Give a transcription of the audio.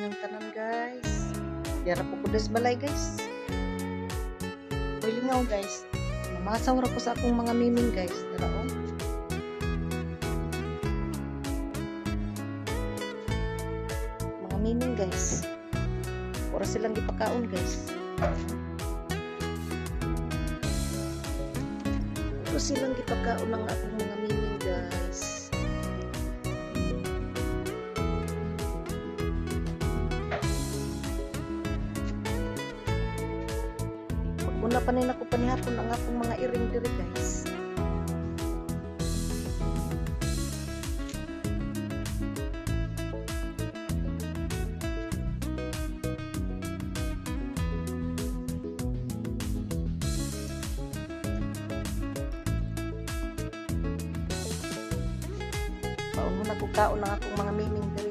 inyong tanan guys. Diyara po kudas balay guys. Uy lingaw guys. Namasaw ra ko sa akong mga miming guys. Dara oh. Mga miming guys. Ora silang gipakaon guys. Ora silang gipakaon ng akong mga miming guys. Una pa nila ko panihapon ang akong mga iring diri guys. Paon mo na ko kaon ang akong mga miming diri